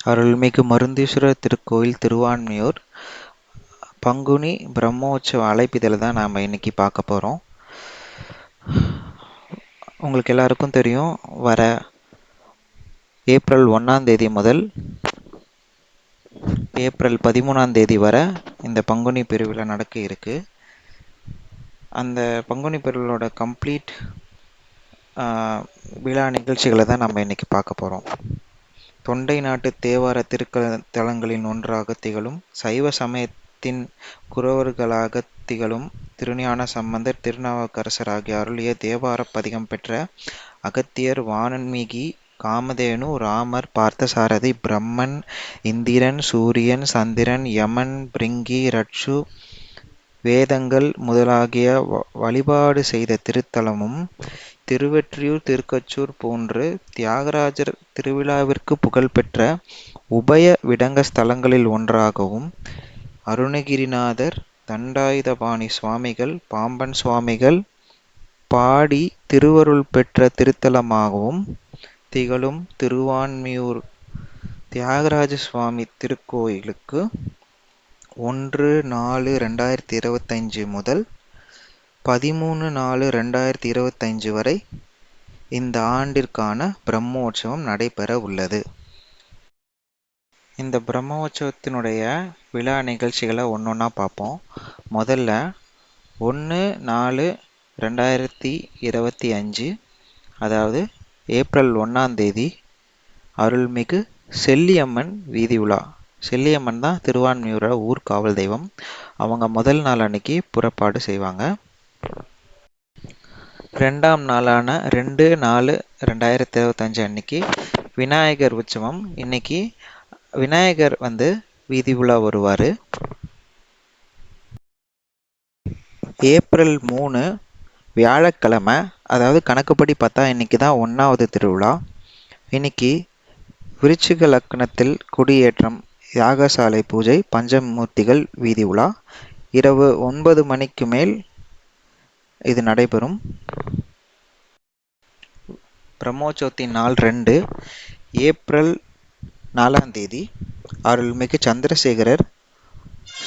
அருள்மிகு மருந்தீஸ்வரர் திருக்கோயில் திருவான்மியூர். பங்குனி பிரம்மோற்சவ அழைப்பிதழை தான் நாம் இன்னைக்கு பார்க்க போகிறோம் உங்களுக்கு எல்லாருக்கும் தெரியும் வர ஏப்ரல் ஒன்றாம் தேதி முதல் ஏப்ரல் பதிமூணாம் தேதி இந்த பங்குனி பெருவிழா நடக்க இருக்கு. அந்த பங்குனி பெருவிழோட கம்ப்ளீட் விழா நிகழ்ச்சிகளை தான் நம்ம இன்னைக்கு பார்க்க போகிறோம் தொண்டை நாட்டு தேவார திருக்க தலங்களின் ஒன்றாக திகழும் சைவ சமயத்தின் குறவர்களாக திகழும் திருஞான சம்பந்தர் திருநாவுக்கரசர் ஆகிய அருளிய தேவார பதிகம் பெற்ற அகத்தியர் வானன்மிகி காமதேனு ராமர் பார்த்தசாரதி பிரம்மன் இந்திரன் சூரியன் சந்திரன் யமன் பிரிங்கி ரட்சு வேதங்கள் முதலாகிய வழிபாடு செய்த திருத்தலமும் திருவெற்றியூர் திருக்கச்சூர் போன்று தியாகராஜர் திருவிழாவிற்கு புகழ்பெற்ற உபய விடங்க ஸ்தலங்களில் ஒன்றாகவும் அருணகிரிநாதர் தண்டாயுதபாணி சுவாமிகள் பாம்பன் சுவாமிகள் பாடி திருவருள் பெற்ற திருத்தலமாகவும் திகழும் திருவான்மியூர் தியாகராஜ சுவாமி திருக்கோயிலுக்கு ஒன்று நாலு ரெண்டாயிரத்தி இருபத்தஞ்சு முதல் பதிமூணு நாலு ரெண்டாயிரத்தி இருபத்தஞ்சு வரை இந்த ஆண்டிற்கான பிரம்மோற்சவம் நடைபெற உள்ளது. இந்த பிரம்மோற்சவத்தினுடைய விழா நிகழ்ச்சிகளை ஒன்று ஒன்றா பார்ப்போம். முதல்ல ஒன்று நாலு ரெண்டாயிரத்தி இருபத்தி அஞ்சு அதாவது ஏப்ரல் ஒன்றாந்தேதி அருள்மிகு செல்லியம்மன் வீதி உலா. செல்லியம்மன் தான் திருவான்மியூரோட ஊர் காவல் தெய்வம். அவங்க முதல் நாள் அன்னைக்கு புறப்பாடு செய்வாங்க. ரெண்டாம் நாளான ரெண்டு நாலு ரெண்டாயிரத்தி இருபத்தஞ்சு அன்னைக்கு விநாயகர் உற்சவம். இன்னைக்கு விநாயகர் வந்து வீதி உலா வருவார். ஏப்ரல் மூணு வியாழக்கிழமை அதாவது கணக்குப்படி பார்த்தா இன்னைக்கு தான் ஒன்றாவது திருவிழா. இன்னைக்கு விருச்சிக லக்னத்தில் குடியேற்றம் யாகசாலை பூஜை பஞ்சமூர்த்திகள் வீதி உலா. இரவு ஒன்பது மணிக்கு மேல் இது நடைபெறும். பிரம்மோற்சவத்தி நாள் ரெண்டு ஏப்ரல் நாலாம் தேதி. அருள்மிகு சந்திரசேகரர்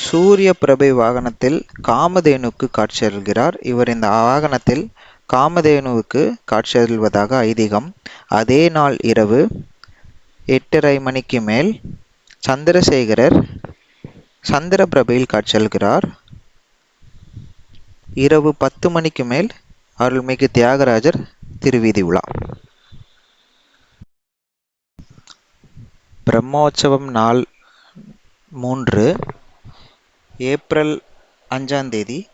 சூரிய பிரபை வாகனத்தில் காமதேனுக்கு காட்சியல்கிறார் இவர் இந்த வாகனத்தில் காமதேனுவுக்கு காட்சியல்வதாக ஐதீகம். அதே நாள் இரவு எட்டரை மணிக்கு மேல் சந்திரசேகரர் சந்திர பிரபையில் காட்சியல்கிறார் இரவு பத்து மணிக்கு மேல் அருள்மிகு தியாகராஜர் திருவீதி உலா. பிரம்மோற்சவம் நாள் மூன்று ஏப்ரல் அஞ்சாம் தேதி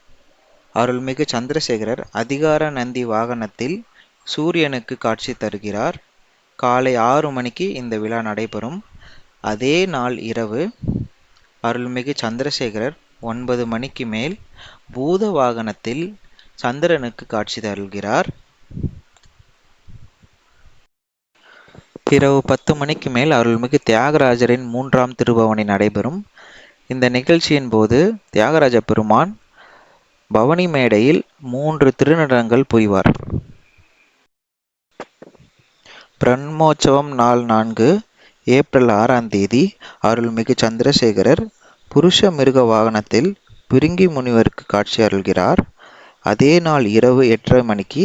அருள்மிகு சந்திரசேகரர் அதிகார நந்தி வாகனத்தில் சூரியனுக்கு காட்சி தருகிறார். காலை ஆறு மணிக்கு இந்த விழா நடைபெறும். அதே நாள் இரவு அருள்மிகு சந்திரசேகரர் ஒன்பது மணிக்கு மேல் பூத வாகனத்தில் சந்திரனுக்கு காட்சி தருகிறார். இரவு பத்து மணிக்கு மேல் அருள்மிகு தியாகராஜரின் மூன்றாம் திருபவனி நடைபெறும். இந்த நிகழ்ச்சியின் போது தியாகராஜ பெருமான் பவனி மேடையில் மூன்று திருநடனங்கள் புரிவார். பிரம்மோற்சவம் நாள் நான்கு ஏப்ரல் ஆறாம் தேதி அருள்மிகு சந்திரசேகரர் புருஷ மிருக வாகனத்தில் பிரிங்கி முனிவருக்கு காட்சி அருள்கிறார். அதே நாள் இரவு எட்டரை மணிக்கு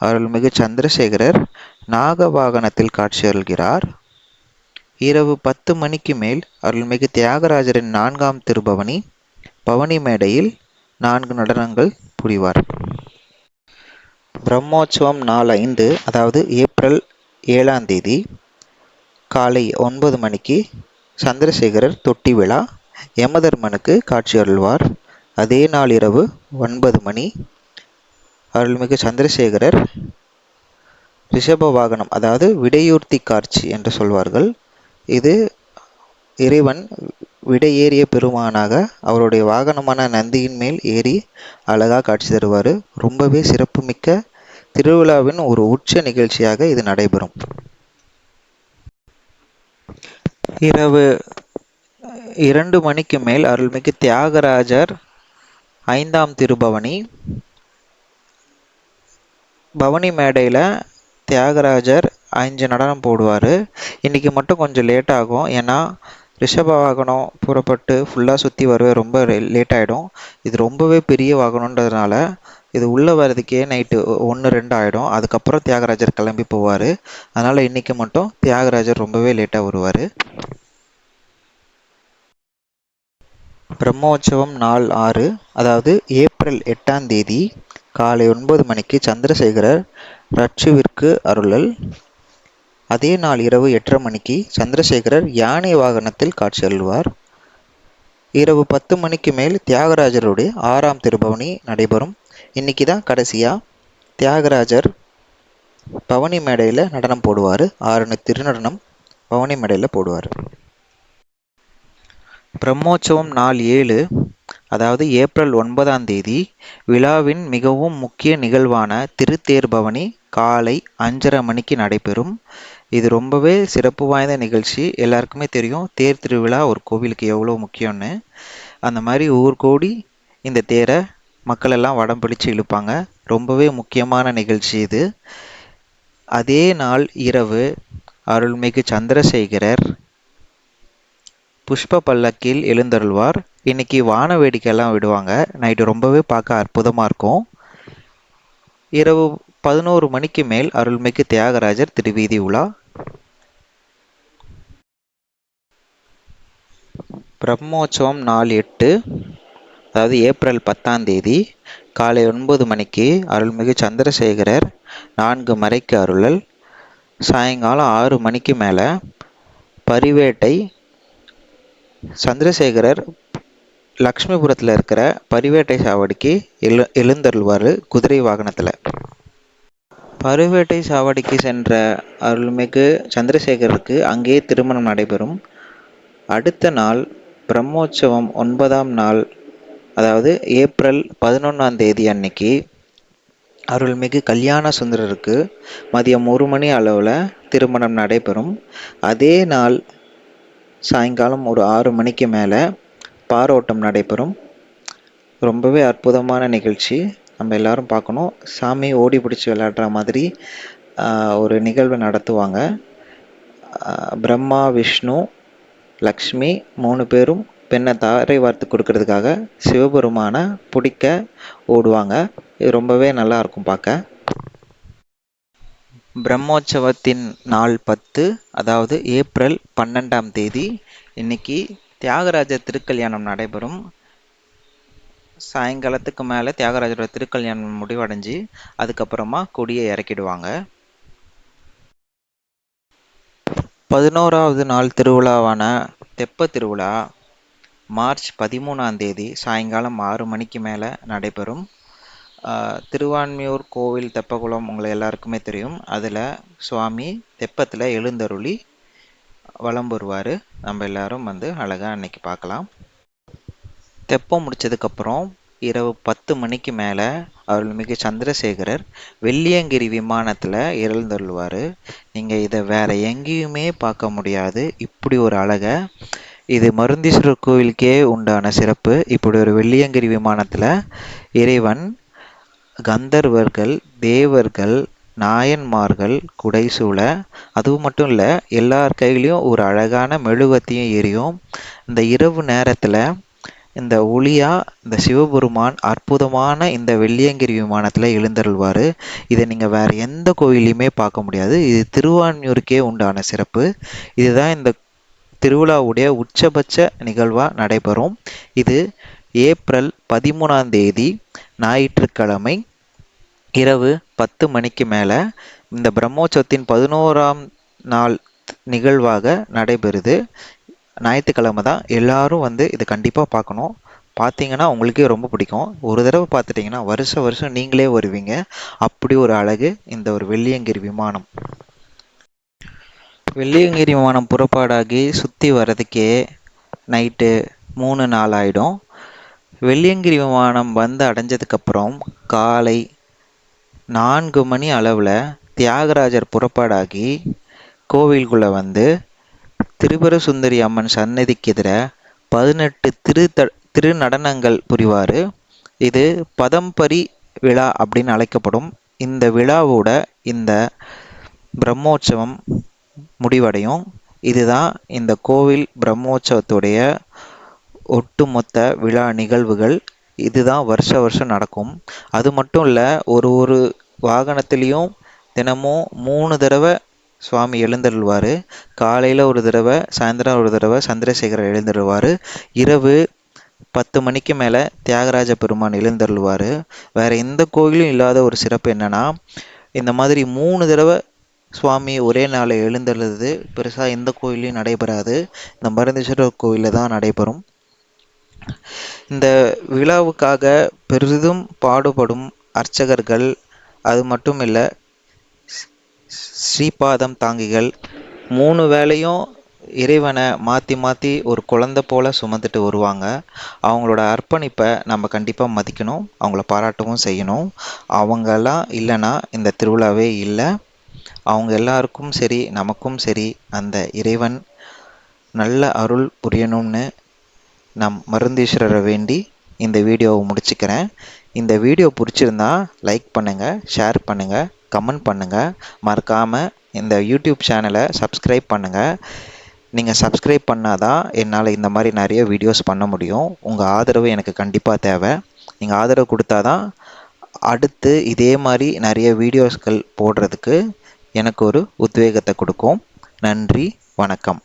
அருள்மிகு சந்திரசேகரர் நாக வாகனத்தில் காட்சி அருள்கிறார். இரவு பத்து மணிக்கு மேல் அருள்மிகு தியாகராஜரின் நான்காம் திருபவனி பவனி மேடையில் நான்கு நடனங்கள் புரிவார். பிரம்மோற்சவம் நாள் ஐந்து அதாவது ஏப்ரல் ஏழாம் தேதி காலை ஒன்பது மணிக்கு சந்திரசேகரர் தொட்டி விழா யமதர்மனுக்கு காட்சி அருள்வார் அதே நாள் இரவு ஒன்பது மணி. அருள்மிகு சந்திரசேகரர் ரிஷப வாகனம் அதாவது விடையூர்த்தி காட்சி என்று சொல்வார்கள். இது இறைவன் விடையேறிய பெருமானாக அவருடைய வாகனமான நந்தியின் மேல் ஏறி அழகாக காட்சி தருவார். ரொம்பவே சிறப்புமிக்க திருவிழாவின் ஒரு உச்ச நிகழ்ச்சியாக இது நடைபெறும். இரவு இரண்டு மணிக்கு மேல் அருள்மிகு தியாகராஜர் ஐந்தாம் திருபவனி. பவனி மேடையில் தியாகராஜர் அஞ்சு நடனம் போடுவார். இன்றைக்கி மட்டும் கொஞ்சம் லேட் ஆகும். ஏன்னா ரிஷப வாகனம் புறப்பட்டு ஃபுல்லாக சுற்றி வரவே ரொம்ப லேட் ஆகிடும் இது ரொம்பவே பெரிய வாகனன்றதுனால இது உள்ளே வர்றதுக்கே நைட்டு ஒன்று ரெண்டு ஆகிடும் அதுக்கப்புறம் தியாகராஜர் கிளம்பி போவார். அதனால் இன்றைக்கி மட்டும் தியாகராஜர் ரொம்பவே லேட்டாக வருவார். பிரம்மோற்சவம் நாள் ஆறு அதாவது ஏப்ரல் எட்டாம் தேதி காலை ஒன்பது மணிக்கு சந்திரசேகரர் ரட்சுவிற்கு அருளல். அதே நாள் இரவு எட்டரை மணிக்கு சந்திரசேகரர் யானை வாகனத்தில் காட்சி அருள்வார். இரவு பத்து மணிக்கு மேல் தியாகராஜருடைய ஆறாம் திருபவனி நடைபெறும். இன்னைக்கு தான் கடைசியாக தியாகராஜர் பவனி மேடையில் நடனம் போடுவார். ஆறு திருநடனம் பவனி மேடையில் போடுவார். பிரம்மோற்சவம் நாள் ஏழு அதாவது ஏப்ரல் ஒன்பதாம் தேதி விழாவின் மிகவும் முக்கிய நிகழ்வான திருத்தேர் பவனி காலை அஞ்சரை மணிக்கு நடைபெறும். இது ரொம்பவே சிறப்பு வாய்ந்த நிகழ்ச்சி. எல்லாருக்குமே தெரியும் தேர் திருவிழா ஒரு கோவிலுக்கு எவ்வளோ முக்கியம்னு. அந்த மாதிரி ஊர் கோடி இந்த தேரை மக்கள் எல்லாம் வடம் பிடிச்சு இழுப்பாங்க. ரொம்பவே முக்கியமான நிகழ்ச்சி இது. அதே நாள் இரவு அருள்மிகு சந்திரசேகரர் புஷ்ப பல்லக்கில் எழுந்தருள்வார். இன்னைக்கு வான வேடிக்கையெல்லாம் விடுவாங்க. நைட்டு ரொம்பவே பார்க்க அற்புதமாக இருக்கும். இரவு பதினோரு மணிக்கு மேல் அருள்மிகு தியாகராஜர் திருவீதி உலா. பிரம்மோற்சவம் நாள் எட்டு அதாவது ஏப்ரல் பத்தாம் தேதி காலை ஒன்பது மணிக்கு அருள்மிகு சந்திரசேகரர் நான்கு மறைக்கு அருளல். சாயங்காலம் ஆறு மணிக்கு மேலே பரிவேட்டை சந்திரசேகரர் லக்ஷ்மிபுரத்தில் இருக்கிற பரிவேட்டை சாவடிக்கு எழு எழுந்தருள்வார் குதிரை வாகனத்தில். பருவேட்டை சாவடிக்கு சென்ற அருள்மிகு சந்திரசேகருக்கு அங்கே திருமணம் நடைபெறும். அடுத்த நாள் பிரம்மோற்சவம் ஒன்பதாம் நாள் அதாவது ஏப்ரல் பதினொன்றாம் தேதி அன்னைக்கு அருள்மிகு கல்யாண சுந்தரருக்கு மதியம் ஒரு மணி அளவில் திருமணம் நடைபெறும். அதே நாள் சாயங்காலம் ஒரு ஆறு மணிக்கு மேலே பாரோட்டம் நடைபெறும். ரொம்பவே அற்புதமான நிகழ்ச்சி. நம்ம எல்லாரும் பார்க்கணும். சாமி ஓடி பிடிச்சி விளையாடுற மாதிரி ஒரு நிகழ்வு நடத்துவாங்க. பிரம்மா விஷ்ணு லக்ஷ்மி மூணு பேரும் பெண்ணை தாரை வார்த்து கொடுக்கறதுக்காக சிவபெருமானை பிடிக்க ஓடுவாங்க. இது ரொம்பவே நல்லா இருக்கும் பார்க்க. பிரம்மோற்சவத்தின் நாள் பத்து அதாவது ஏப்ரல் பன்னெண்டாம் தேதி. இன்னைக்கு தியாகராஜர் திருக்கல்யாணம் நடைபெறும். சாயங்காலத்துக்கு மேலே தியாகராஜரோட திருக்கல்யாணம் முடிவடைஞ்சு அதுக்கப்புறமா கொடியை இறக்கிடுவாங்க. பதினோராவது நாள் திருவிழாவான தெப்ப திருவிழா மார்ச் பதிமூணாம் தேதி சாயங்காலம் ஆறு மணிக்கு மேலே நடைபெறும். திருவான்மியூர் கோவில் தெப்பகுளம் உங்களை எல்லாருக்குமே தெரியும். அதில் சுவாமி தெப்பத்தில் எழுந்தருளி வலம் வருவார். நம்ம எல்லாரும் வந்து அழகாக அன்னைக்கு பார்க்கலாம். தெப்பம் முடிச்சதுக்கப்புறம் இரவு பத்து மணிக்கு மேலே அருள்மிகு சந்திரசேகரர் வெள்ளியங்கிரி விமானத்தில் எழுந்தருள்வார். நீங்கள் இதை வேறு எங்கேயுமே பார்க்க முடியாது. இப்படி ஒரு அழகை இது மருந்தீஸ்வரர் கோவிலுக்கே உண்டான சிறப்பு. இப்படி ஒரு வெள்ளியங்கிரி விமானத்தில் இறைவன் கந்தர்வர்கள் தேவர்கள் நாயன்மார்கள் குடைசூழ அதுவும் மட்டும் இல்லை எல்லார் கையிலையும் ஒரு அழகான மெழுகுவர்த்தியும் எரியும். இந்த இரவு நேரத்தில் இந்த ஒளியா இந்த சிவபெருமான் அற்புதமான இந்த வெள்ளியங்கிரி விமானத்தில் எழுந்தருள்வார். இதை நீங்கள் வேறு எந்த கோயிலையுமே பார்க்க முடியாது. இது திருவான்மியூருக்கே உண்டான சிறப்பு. இதுதான் இந்த திருவிழாவுடைய உச்சபட்ச நிகழ்வாக நடைபெறும். இது ஏப்ரல் பதிமூணாம் தேதி ஞாயிற்றுக்கிழமை இரவு பத்து மணிக்கு மேலே இந்த பிரம்மோற்சவத்தின் பதினோராம் நாள் நிகழ்வாக நடைபெறுது. ஞாயிற்றுக்கிழமை தான் எல்லாரும் வந்து இதை கண்டிப்பாக பார்க்கணும். பார்த்தீங்கன்னா உங்களுக்கே ரொம்ப பிடிக்கும். ஒரு தடவை பார்த்துட்டிங்கன்னா வருஷம் வருஷம் நீங்களே வருவீங்க. அப்படி ஒரு அழகு இந்த ஒரு வெள்ளியங்கிரி விமானம். வெள்ளியங்கிரி விமானம் புறப்பாடாகி சுற்றி வர்றதுக்கே நைட்டு மூணு நாள் ஆகிடும் வெள்ளியங்கிரி விமானம் வந்து அடைஞ்சதுக்கப்புறம் காலை நான்கு மணி அளவில் தியாகராஜர் புறப்பாடாகி கோவில்குள்ளே வந்து திரிபுர சுந்தரி அம்மன் சன்னதிக்கு எதிர பதினெட்டு திரு திரு நடனங்கள் புரிவார். இது பதம்பரி விழா அப்படின்னு அழைக்கப்படும். இந்த விழாவோட இந்த பிரம்மோற்சவம் முடிவடையும். இதுதான் இந்த கோவில் பிரம்மோற்சவத்துடைய ஒட்டுமொத்த விழா நிகழ்வுகள். இதுதான் வருஷ வருஷம் நடக்கும். அது மட்டும் இல்லை ஒரு ஒரு வாகனத்துலேயும் தினமும் மூணு தடவை சுவாமி எழுந்தருள்வார். காலையில் ஒரு தடவை சாயந்தரம் ஒரு தடவை சந்திரசேகரர் எழுந்தருள்வார். இரவு பத்து மணிக்கு மேலே தியாகராஜ பெருமான் எழுந்தருள்வார். வேறு எந்த கோயிலும் இல்லாத ஒரு சிறப்பு என்னென்னா இந்த மாதிரி மூணு தடவை சுவாமி ஒரே நாளில் எழுந்தருளுது பெருசாக எந்த கோயிலையும் நடைபெறாது. இந்த மருந்தீஸ்வரர் கோயிலில் தான் நடைபெறும். இந்த விழாவுக்காக பெரிதும் பாடுபடும் அர்ச்சகர்கள் அது மட்டும் இல்லை ஸ்ரீபாதம் தாங்கிகள் மூணு வேளையும் இறைவனை மாற்றி மாற்றி ஒரு குழந்த போல் சுமந்துட்டு வருவாங்க. அவங்களோட அர்ப்பணிப்பை நம்ம கண்டிப்பாக மதிக்கணும் அவங்கள பாராட்டவும் செய்யணும். அவங்கெல்லாம் இல்லைன்னா இந்த திருவிழாவே இல்லை. அவங்க எல்லாருக்கும் சரி நமக்கும் சரி அந்த இறைவன் நல்ல அருள் புரியணும்னு நம் மருந்தீஸ்வரரை வேண்டி இந்த வீடியோவை முடிச்சுக்கிறேன். இந்த வீடியோ பிடிச்சிருந்தா லைக் பண்ணுங்கள் ஷேர் பண்ணுங்கள் கமெண்ட் பண்ணுங்கள் மறக்காமல் இந்த யூடியூப் சேனலை சப்ஸ்கிரைப் பண்ணுங்கள் நீங்கள் சப்ஸ்கிரைப் பண்ணால் தான் என்னால் இந்த மாதிரி நிறைய வீடியோஸ் பண்ண முடியும். உங்கள் ஆதரவு எனக்கு கண்டிப்பாக தேவை. நீங்கள் ஆதரவு கொடுத்தா தான் அடுத்து இதே மாதிரி நிறைய வீடியோஸ்கள் போடுறதுக்கு எனக்கு ஒரு உத்வேகத்தை கொடுக்கும். நன்றி வணக்கம்.